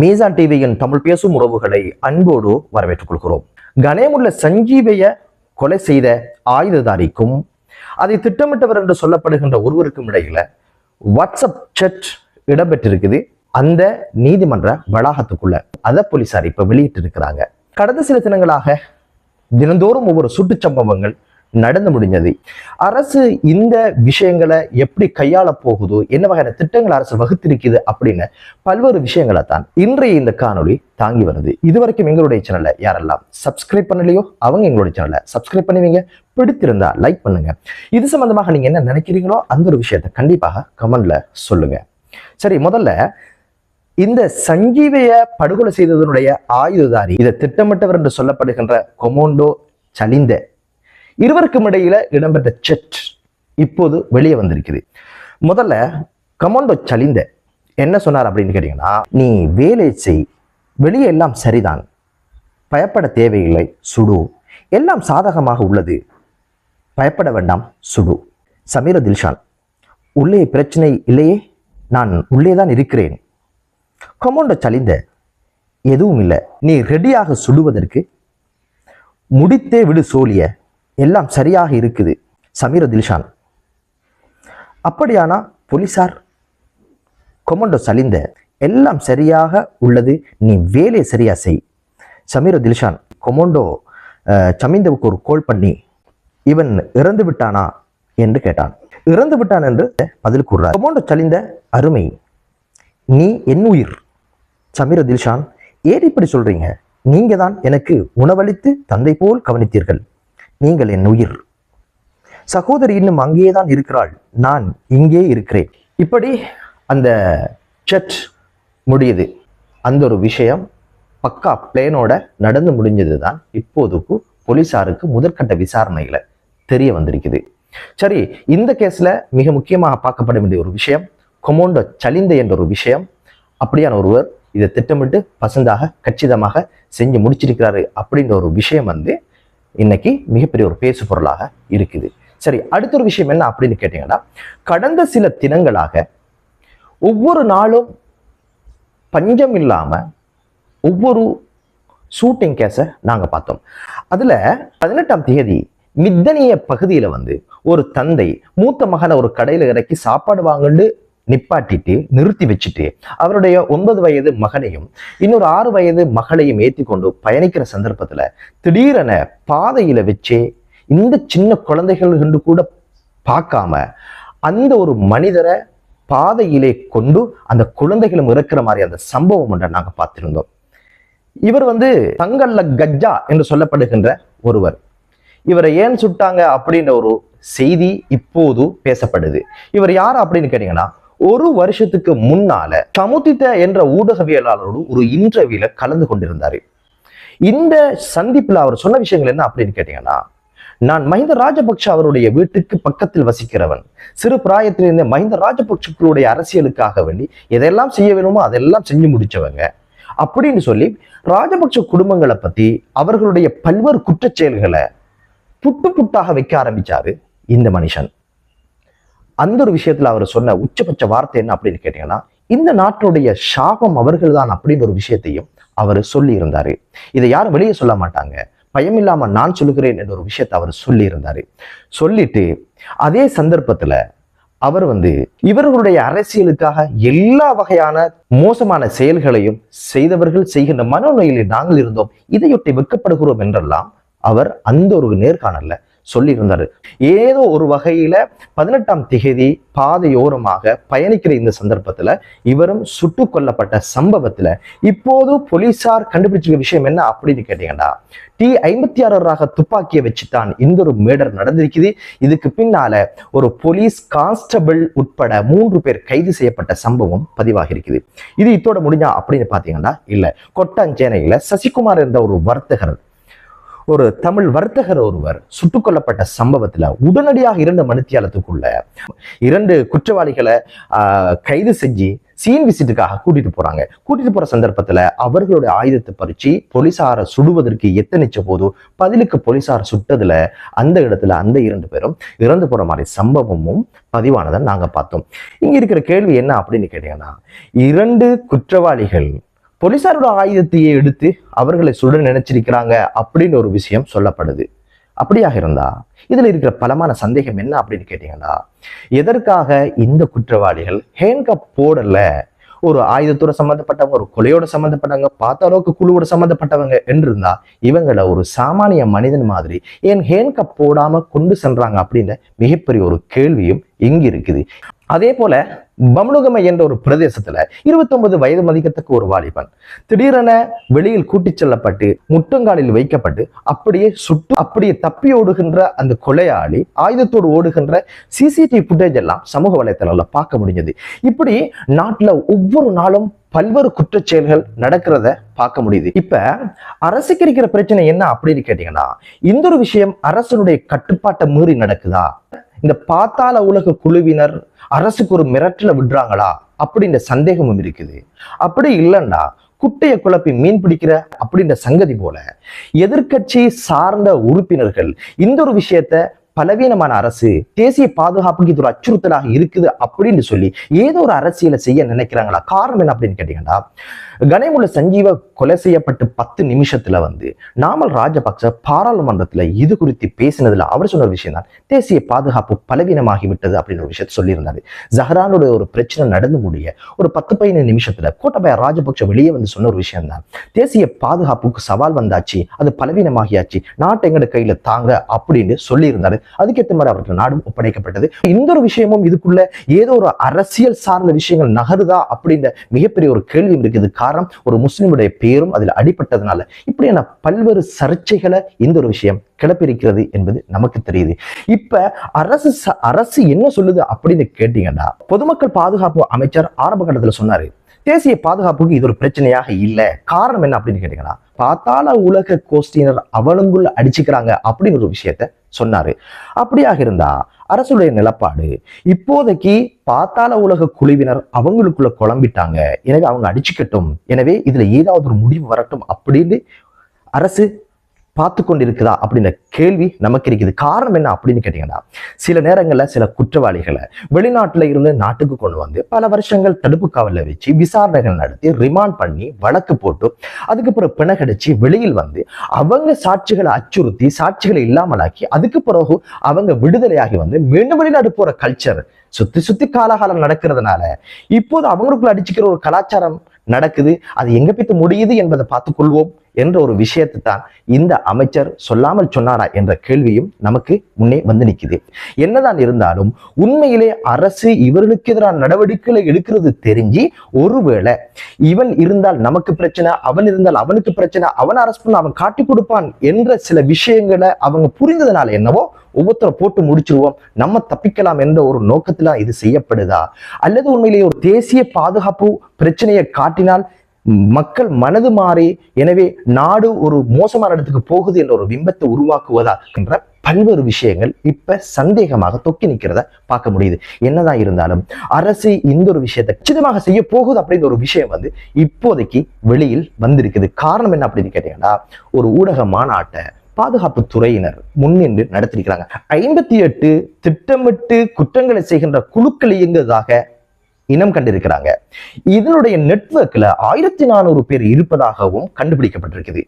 மீசான் டிவியின் தமிழ் பேசும் உறவுகளை அன்போடு வரவேற்றுக் கொள்கிறோம். கணேமுள்ள சஞ்சீவைய கொலை செய்த ஆயுததாரிக்கும் அதை திட்டமிட்டவர் என்று சொல்லப்படுகின்ற ஒருவருக்கும் இடையில வாட்ஸ்அப் செட் இடம்பெற்றிருக்குது. அந்த நீதிமன்ற வளாகத்துக்குள்ள அத போலீசார் இப்ப வெளியிட்டிருக்கிறாங்க. கடந்த சில தினங்களாக தினந்தோறும் ஒவ்வொரு சுட்டு சம்பவங்கள் நடந்து முடிஞ்சது. அரசு இந்த விஷயங்களை எப்படி கையாள போகுதோ என்ன வகையான திட்டங்கள் அரசு வகுத்திருக்குது அப்படின்னு பல்வேறு விஷயங்களை தான் இன்றைய இந்த காணொளி தாங்கி வருது. இதுவரைக்கும் எங்களுடைய சேனலை யாரெல்லாம் சப்ஸ்கிரைப் பண்ணலையோ அவங்க எங்களுடைய சேனலை சப்ஸ்கிரைப் பண்ணுவீங்க. பிடித்திருந்தா லைக் பண்ணுங்க. இது சம்பந்தமாக நீங்க என்ன நினைக்கிறீங்களோ அந்த ஒரு விஷயத்த கண்டிப்பாக கமெண்ட்ல சொல்லுங்க. சரி முதல்ல இந்த சஞ்சீவிய படுகொலை செய்ததனுடைய ஆயுததாரி இதை திட்டமிட்டவர் என்று சொல்லப்படுகின்ற கொமோண்டோ சலிந்த இருவருக்கும் இடையில இடம்பெற்ற செட் இப்போது வெளியே வந்திருக்குது. முதல்ல கமாண்டோ சலிந்த. என்ன சொன்னார் அப்படின்னு கேட்டீங்கன்னா நீ வேலை செய். வெளியே எல்லாம் சரிதான். பயப்பட தேவையில்லை. சுடு. எல்லாம் சாதகமாக உள்ளது. பயப்பட வேண்டாம். சுடு. சமீர தில்ஷான் உள்ளே பிரச்சனை இல்லையே. நான் உள்ளே தான் இருக்கிறேன். கொமோண்டோ சலிந்த. எதுவும் இல்லை. நீ ரெடியாக சுடுவதற்கு. முடித்தே விடு சோழிய. எல்லாம் சரியாக இருக்குது. சமீர தில்ஷான். அப்படியானா போலீசார் கொமண்டோ சலிந்த எல்லாம் சரியாக உள்ளது நீ வேலையை சரியா செய். சமீர தில்ஷான் கொமோண்டோ சமீந்தவுக்கு ஒரு கோல் பண்ணி இவன் இறந்து விட்டானா என்று கேட்டான். இறந்து விட்டான் என்று பதில் கூறுறார் கொமோண்டோ சலிந்த அருமை நீ என் உயிர். சமீர தில்ஷான் ஏன் இப்படி சொல்றீங்க? நீங்க தான் எனக்கு உணவளித்து தந்தை போல் கவனித்தீர்கள். நீங்கள் என் உயிர். சகோதரி இன்னும் அங்கேயே தான் இருக்கிறாள். நான் இங்கே இருக்கிறேன். இப்படி அந்த செட் முடியுது. அந்த ஒரு விஷயம் பக்கா பிளேனோட நடந்து முடிஞ்சது தான் இப்போதுக்கு போலீஸாருக்கு முதற்கட்ட விசாரணையில் தெரிய வந்திருக்குது. சரி இந்த கேஸ்ல மிக முக்கியமாக பார்க்கப்பட வேண்டிய ஒரு விஷயம் கொமோண்டோ சலிந்த என்ற ஒரு விஷயம். அப்படியான ஒருவர் இதை திட்டமிட்டு பசந்தாக கச்சிதமாக செஞ்சு முடிச்சிருக்கிறாரு அப்படின்ற ஒரு விஷயம் வந்து இன்னைக்கு மிகப்பெரிய ஒரு பேசு பொருளாக இருக்குது. சரி அடுத்த ஒரு விஷயம் என்ன அப்படின்னு கேட்டீங்கன்னா கடந்த சில தினங்களாக ஒவ்வொரு நாளும் பஞ்சம் இல்லாம ஒவ்வொரு ஷூட்டிங் கேஸை நாங்க பார்த்தோம். அதுல பதினெட்டாம் தேதி மித்தனிய பகுதியில வந்து ஒரு தந்தை மூத்த மகனை ஒரு கடையில இறக்கி சாப்பாடு வாங்கன்னு நிப்பாட்டிட்டு நிறுத்தி வச்சுட்டு அவருடைய ஒன்பது வயது மகனையும் இன்னொரு ஆறு வயது மகளையும் ஏற்றி கொண்டு பயணிக்கிற சந்தர்ப்பத்துல திடீரென பாதையில வச்சே இந்த சின்ன குழந்தைகள் என்று கூட பார்க்காம அந்த ஒரு மனிதரை பாதையிலே கொண்டு அந்த குழந்தைகளும் இறக்குற மாதிரி அந்த சம்பவம் ஒன்றை நாங்க பார்த்திருந்தோம். இவர் வந்து தங்கல்ல கஜ்ஜா என்று சொல்லப்படுகின்ற ஒருவர். இவரை ஏன் சுட்டாங்க அப்படின்ற ஒரு செய்தி இப்போது பேசப்படுது. இவர் யார் அப்படின்னு கேட்டீங்கன்னா ஒரு வருஷத்துக்கு முன்னால சமுத்தித்த என்ற ஊடகவியலாளரோடு ஒரு இன்டர்வியூல கலந்து கொண்டிருந்தாரு. இந்த சந்திப்புல அவர் சொன்ன விஷயங்கள் என்ன அப்படின்னு கேட்டீங்கன்னா நான் மஹிந்த ராஜபக்ஷ அவருடைய வீட்டுக்கு பக்கத்தில் வசிக்கிறவன். சிறு பிராயத்திலிருந்தே மஹிந்த ராஜபக்ஷக்களுடைய அரசியலுக்காக வேண்டி எதெல்லாம் செய்ய வேணுமோ அதெல்லாம் செஞ்சு முடிச்சவங்க. அப்படின்னு சொல்லி ராஜபக்ஷ குடும்பங்களை பத்தி அவர்களுடைய பல்வேறு குற்றச்செயல்களை புட்டு புட்டாக வைக்க ஆரம்பிச்சாரு இந்த மனுஷன். அந்த ஒரு விஷயத்துல அவர் சொன்ன உச்சபட்ச வார்த்தை என்ன அப்படின்னு கேட்டீங்கன்னா இந்த நாட்டுடைய சாபம் அவர்கள் தான் அப்படின்ற ஒரு விஷயத்தையும் அவர் சொல்லி இருந்தாரு இதை யாரும் வெளியே சொல்ல மாட்டாங்க. பயம் இல்லாம நான் சொல்லுகிறேன் என்ற ஒரு விஷயத்தை அவர் சொல்லி இருந்தாரு சொல்லிட்டு அதே சந்தர்ப்பத்துல அவர் வந்து இவர்களுடைய அரசியலுக்காக எல்லா வகையான மோசமான செயல்களையும் செய்தவர்கள் செய்கின்ற மனநோயில் நாங்கள் இருந்தோம். இதையொட்டி வெட்கப்படுகிறோம் என்றெல்லாம் அவர் அந்த ஒரு நேர்காணல்ல சொல்லியிருந்தாரு. ஏதோ ஒரு வகையில் பதினெட்டாம் திகதி பாதையோரமாக பயணிக்கிற இந்த சந்தர்ப்பத்தில் இவரும் சுட்டு கொல்லப்பட்ட சம்பவத்தில் இப்போது போலீசார் கண்டுபிடிச்சிருக்க விஷயம் என்ன அப்படின்னு கேட்டீங்கன்னா டி ஐம்பத்தி ஆறு ரக துப்பாக்கியை வச்சுதான் இந்த ஒரு மேடர் நடந்திருக்குது. இதுக்கு பின்னால ஒரு போலீஸ் கான்ஸ்டபிள் உட்பட மூன்று பேர் கைது செய்யப்பட்ட சம்பவம் பதிவாகி இருக்குது. இது இத்தோட முடிஞ்சா அப்படின்னு பாத்தீங்கன்னா இல்ல. கொட்டாஞ்சேனையில சசிகுமார் என்ற ஒரு வர்த்தகர் ஒரு தமிழ் வர்த்தகர் ஒருவர் சுட்டுக் கொல்லப்பட்ட சம்பவத்துல உடனடியாக இரண்டு மணித்தியாலத்துக்குள்ள இரண்டு குற்றவாளிகளை ஆஹ், கைது செஞ்சு சீன் விசிட்டுக்காக கூட்டிட்டு போறாங்க. கூட்டிட்டு போற சந்தர்ப்பத்துல அவர்களுடைய ஆயுதத்தை பறிச்சு போலீசாரை சுடுவதற்கு எத்தனிச்ச போது பதிலுக்கு போலீசார் சுட்டதுல அந்த இடத்துல அந்த இரண்டு பேரும் இறந்து போற மாதிரி சம்பவமும் பதிவானதை நாங்க பார்த்தோம். இங்க இருக்கிற கேள்வி என்ன அப்படின்னு கேட்டீங்கன்னா இரண்டு குற்றவாளிகள் போலீசாரோட ஆயுதத்தையே எடுத்து அவர்களை சுட நினைச்சிருக்கிறாங்க அப்படின்னு ஒரு விஷயம் சொல்லப்படுது. அப்படியாக இருந்தா இதுல இருக்கிற பலமான சந்தேகம் என்ன அப்படின்னு கேட்டீங்கன்னா எதற்காக இந்த குற்றவாளிகள் ஹேண்ட்கப் போடல? ஒரு ஆயுதத்தோட சம்மந்தப்பட்டவங்க ஒரு கொலையோட சம்மந்தப்பட்டவங்க பார்த்த அளவுக்கு குழுவோட சம்மந்தப்பட்டவங்க என்று இருந்தா இவங்கள ஒரு சாமானிய மனிதன் மாதிரி ஏன் ஹேண்ட்கப் போடாம கொண்டு சென்றாங்க அப்படின்ற மிகப்பெரிய ஒரு கேள்வியும் இங்க இருக்குது. அதே போல பம்னுகமை என்ற ஒரு பிரதேசத்துல 29 வயது மதிக்கத்தக்க ஒரு வாலிபன். திடீரென வெளியில் கூட்டிச் செல்லப்பட்டு முட்டங்காலில் வைக்கப்பட்டு அப்படியே சுட்டு அப்படியே தப்பி ஓடுகின்ற அந்த கொலையாளி ஆயுதத்தோடு ஓடுகின்ற சிசிடிவி ஃபுட்டேஜ் எல்லாம் சமூக வலைத்தளம்ல பார்க்க முடிஞ்சது. இப்படி நாட்டுல ஒவ்வொரு நாளும் பல்வேறு குற்றச்செயல்கள் நடக்கிறத பார்க்க முடியுது. இப்ப அரசுக்கு இருக்கிற பிரச்சனை என்ன அப்படின்னு கேட்டீங்கன்னா இந்த ஒரு விஷயம் அரசனுடைய கட்டுப்பாட்டை மீறி நடக்குதா? இந்த பாத்தாள உலக குழுவினர் அரசுக்கு ஒரு மிரட்டல விடுறாங்களா? அப்படின்ற சந்தேகமும் இருக்குது. அப்படி இல்லைன்னா குட்டைய குழப்பி மீன் பிடிக்கிற அப்படின்ற சங்கதி போல எதிர்க்கட்சி சார்ந்த உறுப்பினர்கள் இந்த ஒரு விஷயத்த பலவீனமான அரசு தேசிய பாதுகாப்புக்கு இது ஒரு அச்சுறுத்தலாக இருக்குது அப்படின்னு சொல்லி ஏதோ ஒரு அரசியலை செய்ய நினைக்கிறாங்களா? காரணம் என்ன அப்படின்னு கேட்டீங்கன்னா கணேமுள்ள சஞ்சீவ கொலை செய்யப்பட்டு பத்து நிமிஷத்துல வந்து நாமல் ராஜபக்ச பாராளுமன்றத்துல இது குறித்து பேசினதுல அவர் சொன்ன விஷயம் தான் தேசிய பாதுகாப்பு பலவீனமாகிவிட்டது அப்படின்னு ஒரு விஷயத்த சொல்லியிருந்தாரு. ஜஹரானுடைய ஒரு பிரச்சனை நடந்து முடிய ஒரு பத்து பதினைந்து நிமிஷத்துல கோட்டபய ராஜபக்ச வெளியே வந்து சொன்ன ஒரு விஷயம் தான் தேசிய பாதுகாப்புக்கு சவால் வந்தாச்சு அது பலவீனமாகியாச்சு நாட்டை எங்கட கையில தாங்க அப்படின்னு சொல்லியிருந்தாரு. அதுக்கேற்ற மாதிரி அவர்கள் நாடும் ஒப்படைக்கப்பட்டது. இந்த ஒரு விஷயமும் இதுக்குள்ள ஏதோ ஒரு அரசியல் சார்ந்த விஷயங்கள் நகருதா அப்படின்ற மிகப்பெரிய ஒரு கேள்வி இருக்குது. காரணம் ஒரு முஸ்லிமுடைய பேரும் அதில் அடிபட்டதுனால. இப்படியான பல்வேறு சர்ச்சைகளை இந்த ஒரு விஷயம் கிளப்பிருக்கிறது என்பது நமக்கு தெரியுது. இப்ப அரசு ச- அரசு என்ன சொல்லுது அப்படின்னு கேட்டீங்கன்னா பொதுமக்கள் பாதுகாப்பு அமைச்சர் ஆரம்ப கட்டத்துல சொன்னாரு தேசிய பாதுகாப்புக்கு இது ஒரு பிரச்சனையாக இல்லை. காரணம் என்ன அப்படின்னு கேட்டீங்கன்னா பார்த்தால உலக கோஷ்டியினர் அவனுங்குள்ள அடிச்சுக்கிறாங்க அப்படின்னு ஒரு விஷயத்த சொன்னாரு. அப்படியாக இருந்தா அரசுடைய நிலப்பாடு இப்போதைக்கு பாத்தாள உலக குழுவினர் அவங்களுக்குள்ள குழம்பிட்டாங்க. எனவே அவங்க அடிச்சுக்கட்டும். எனவே இதுல ஏதாவது ஒரு முடிவு வரட்டும் அப்படின்னு அரசு பார்த்து கொண்டிருக்குதா அப்படின்ற கேள்வி நமக்கு இருக்குது. காரணம் என்ன அப்படின்னு கேட்டீங்கன்னா சில நேரங்களில் சில குற்றவாளிகளை வெளிநாட்டில் இருந்து நாட்டுக்கு கொண்டு வந்து பல வருஷங்கள் தடுப்பு காவலில் வச்சு விசாரணைகள் நடத்தி ரிமாண்ட் பண்ணி வழக்கு போட்டு அதுக்கு பிறகு பிணகடிச்சு வெளியில் வந்து அவங்க சாட்சிகளை அச்சுறுத்தி சாட்சிகளை இல்லாமலாக்கி அதுக்கு பிறகு அவங்க விடுதலையாகி வந்து மீண்டும் வெளிநாடு போற கல்ச்சர் சுத்தி சுத்தி காலகாலம் நடக்கிறதுனால இப்போது அவங்களுக்குள்ள அடிச்சுக்கிற ஒரு கலாச்சாரம் நடக்குது. அது எங்க போய்த்து முடியுது என்பதை பார்த்துக் கொள்வோம் என்ற ஒரு விஷயத்தை தான் இந்த அமைச்சர் சொல்லாமல் சொன்னாரா என்ற கேள்வியும் நமக்கு முன்னே வந்து நிக்குது. என்னதான் இருந்தாலும் உண்மையிலே அரசு இவர்களுக்கு எதிரான நடவடிக்கைகளை எடுக்கிறது தெரிஞ்சு ஒருவேளை இவன் இருந்தால் நமக்கு பிரச்சனை அவன் இருந்தால் அவனுக்கு பிரச்சனை அவன் அரசு பண்ண அவன் காட்டி கொடுப்பான் என்ற சில விஷயங்களை அவங்க புரிந்ததுனால என்னவோ ஒவ்வொருத்தரை போட்டு முடிச்சிருவோம் நம்ம தப்பிக்கலாம் என்ற ஒரு நோக்கத்துல இது செய்யப்படுதா? அல்லது உண்மையிலேயே ஒரு தேசிய பாதுகாப்பு பிரச்சனையை காட்டினால் மக்கள் மனது மாறி எனவே நாடு ஒரு மோசமான இடத்துக்கு போகுது என்ற ஒரு பிம்பத்தை உருவாக்குவதா என்ற பல்வேறு விஷயங்கள் இப்ப சந்தேகமாக தொக்கி நிற்கிறத பார்க்க முடியுது. என்னதான் இருந்தாலும் அரசு இந்த ஒரு விஷயத்தை நிச்சயமாக செய்ய போகுது அப்படிங்கிற ஒரு விஷயம் வந்து இப்போதைக்கு வெளியில் வந்திருக்குது. காரணம் என்ன அப்படின்னு கேட்டீங்கன்னா ஒரு ஊடக மாநாட்டை பாதுகாப்பு துறையினர் முன்னின்று நடத்திருக்கிறாங்க ஐம்பத்தி எட்டு திட்டமிட்டு குற்றங்களை செய்கின்ற குழுக்கள் இயங்குவதாக இனம் கண்டிருக்கிறாங்க. இதனுடைய நெட்வொர்க்ல ஆயிரத்தி நானூறு பேர் இருப்பதாகவும் கண்டுபிடிக்கப்பட்டிருக்குது.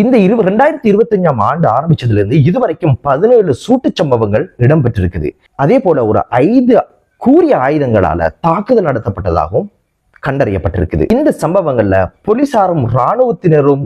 இந்த இரு ரெண்டாயிரத்தி இருபத்தஞ்சாம் ஆண்டு ஆரம்பிச்சதுல இருந்து இதுவரைக்கும் பதினேழு சூட்டு சம்பவங்கள் இடம்பெற்றிருக்குது. அதே போல ஒரு ஐந்து கூறிய ஆயுதங்களால தாக்குதல் நடத்தப்பட்டதாகவும் கண்டறியப்பட்டிருக்குது. இந்த சம்பவங்கள்ல போலீசாரும் இராணுவத்தினரும்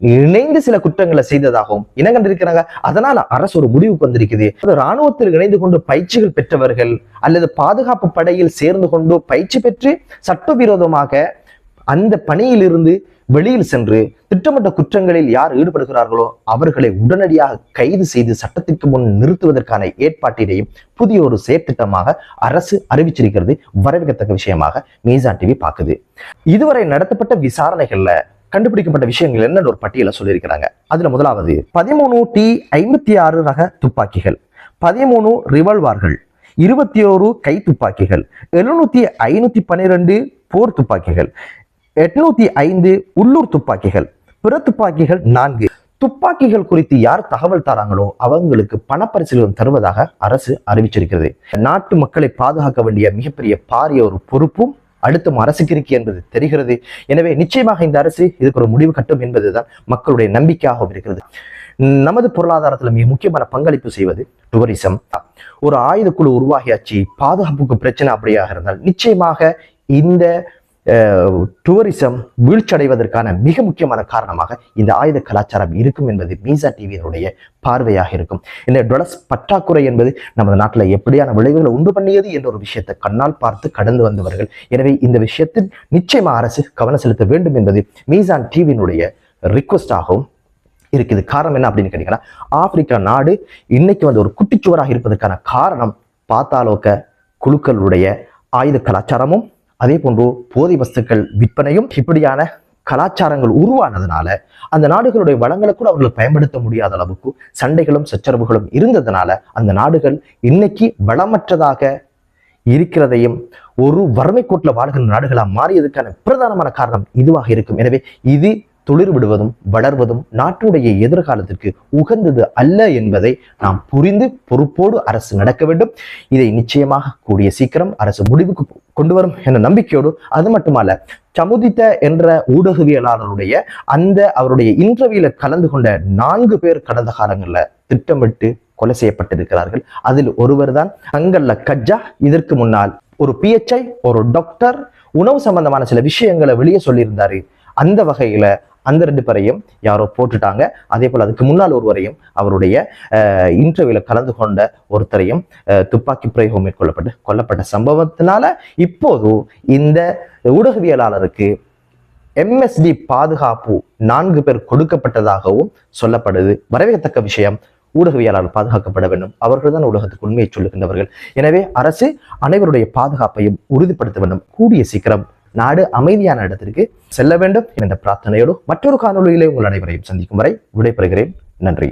இணைந்து சில குற்றங்களை செய்ததாகவும் இனம் கண்டிருக்கிறாங்க? அதனால அரசு ஒரு முடிவுக்கு வந்திருக்குது. ராணுவத்தில் இணைந்து கொண்டு பயிற்சிகள் பெற்றவர்கள் அல்லது பாதுகாப்பு படையில் சேர்ந்து கொண்டு பயிற்சி பெற்று சட்டவிரோதமாக அந்த பணியிலிருந்து வெளியில் சென்று திட்டமிட்ட குற்றங்களில் யார் ஈடுபடுகிறார்களோ அவர்களை உடனடியாக கைது செய்து சட்டத்திற்கு முன் நிறுத்துவதற்கான ஏற்பாட்டினையும் புதிய ஒரு செயற்திட்டமாக அரசு அறிவிச்சிருக்கிறது. வரவேற்கத்தக்க விஷயமாக மீசான் டிவி பார்க்குது. இதுவரை நடத்தப்பட்ட விசாரணைகள்ல கண்டுபிடிக்கப்பட்ட விஷயங்கள் என்னன்னு ஒரு பட்டியலை சொல்லியிருக்கிறாங்க. அதில் முதலாவது பதிமூணு டி ஐம்பத்தி ஆறு ரக துப்பாக்கிகள். பதிமூணு ரிவால்வார்கள் இருபத்தி ஓரு கை துப்பாக்கிகள். எழுநூத்தி ஐநூத்தி பன்னிரெண்டு போர் துப்பாக்கிகள். எட்நூத்தி ஐந்து உள்ளூர் துப்பாக்கிகள். பிற துப்பாக்கிகள் நான்கு. துப்பாக்கிகள் குறித்து யார் தகவல் தராங்களோ அவங்களுக்கு பணப்பரிசுகளும் தருவதாக அரசு அறிவிச்சிருக்கிறது. நாட்டு மக்களை பாதுகாக்க வேண்டிய மிகப்பெரிய பாரிய ஒரு பொறுப்பும் அழுத்தம் அரசுக்கு இருக்கு என்பது தெரிகிறது. எனவே நிச்சயமாக இந்த அரசு இதுக்கு ஒரு முடிவு கட்டும் என்பதுதான் மக்களுடைய நம்பிக்கையாகவும் இருக்கிறது. நமது பொருளாதாரத்தில் மிக முக்கியமான பங்களிப்பு செய்வது டூரிசம் ஒரு ஆயுத குழு உருவாகியாச்சு பாதுகாப்புக்கு பிரச்சனை அப்படியாக இருந்தால் நிச்சயமாக இந்த டூரிசம் வீழ்ச்சடைவதற்கான மிக முக்கியமான காரணமாக இந்த ஆயுத கலாச்சாரம் இருக்கும் என்பது மீசா டிவியினுடைய பார்வையாக இருக்கும். இந்த டொலஸ் பற்றாக்குறை என்பது நமது நாட்டில் எப்படியான விளைவுகளை உண்டு பண்ணியது என்ற ஒரு விஷயத்தை கண்ணால் பார்த்து கடந்து வந்தவர்கள். எனவே இந்த விஷயத்தில் நிச்சயமா அரசு கவனம் செலுத்த வேண்டும் என்பது மீசான் டிவியினுடைய ரிக்வஸ்டாகவும் இருக்குது. காரணம் என்ன அப்படின்னு கேட்டீங்கன்னா ஆப்பிரிக்கா நாடு இன்னைக்கு வந்து ஒரு குட்டிச்சுவராக இருப்பதற்கான காரணம் பாத்தாலோக்க குழுக்களுடைய ஆயுத கலாச்சாரமும் அதே போன்று போதை வஸ்துக்கள் விற்பனையும் இப்படியான கலாச்சாரங்கள் உருவானதுனால அந்த நாடுகளுடைய வளங்களை கூட அவர்கள் பயன்படுத்த முடியாத அளவுக்கு சண்டைகளும் சச்சரவுகளும் இருந்ததுனால அந்த நாடுகள் இன்னைக்கு வளமற்றதாக இருக்கிறதையும் ஒரு வறுமை கோட்டில் வாழ்கின்ற நாடுகளாக மாறியதுக்கான பிரதானமான காரணம் இதுவாக இருக்கும். எனவே இது துளிர் விடுவதும் வளர்வதும் நாட்டுடைய எதிர்காலத்திற்கு உகந்தது அல்ல என்பதை நாம் புரிந்து பொறுப்போடு அரசு நடக்க வேண்டும். இதை நிச்சயமாக கூடிய சீக்கிரம் அரசு முடிவுக்கு கொண்டு வரும் என்ற நம்பிக்கையோடு அது மட்டுமல்ல சமுதித்த என்ற ஊடகவியலாளருடைய அந்த அவருடைய இன்டர்வியூல கலந்து கொண்ட நான்கு பேர் கடந்த காலங்களில் திட்டமிட்டு கொலை செய்யப்பட்டிருக்கிறார்கள். அதில் ஒருவர் தான் அங்கல்ல கஜா இதற்கு முன்னால் ஒரு பிஹெச்ஐ ஒரு டாக்டர் உணவு சம்பந்தமான சில விஷயங்களை வெளியே சொல்லியிருந்தாரு. அந்த வகையில அந்த ரெண்டு பேரையும் யாரோ போட்டுட்டாங்க. அதே போல் அதுக்கு முன்னால் ஒருவரையும் அவருடைய இன்டர்வியூல கலந்து கொண்ட ஒருத்தரையும் துப்பாக்கி பிரயோகம் மேற்கொள்ளப்பட்டு கொல்லப்பட்ட சம்பவத்தினால இப்போது இந்த ஊடகவியலாளருக்கு எம்எஸ்டி பாதுகாப்பு நான்கு பேர் கொடுக்கப்பட்டதாகவும் சொல்லப்படுது. வரவேற்கத்தக்க விஷயம் ஊடகவியலாளர் பாதுகாக்கப்பட வேண்டும். அவர்கள்தான் ஊடகத்துக்கு உண்மையை சொல்லுகின்றவர்கள். எனவே அரசு அனைவருடைய பாதுகாப்பையும் உறுதிப்படுத்த வேண்டும். கூடிய சீக்கிரம் நாடு அமைதியான இடத்திற்கு செல்ல வேண்டும் என்ற பிரார்த்தனையோடு மற்றொரு காணொலியிலே உங்கள் அனைவரையும் சந்திக்கும் வரை விடைபெறுகிறேன். நன்றி.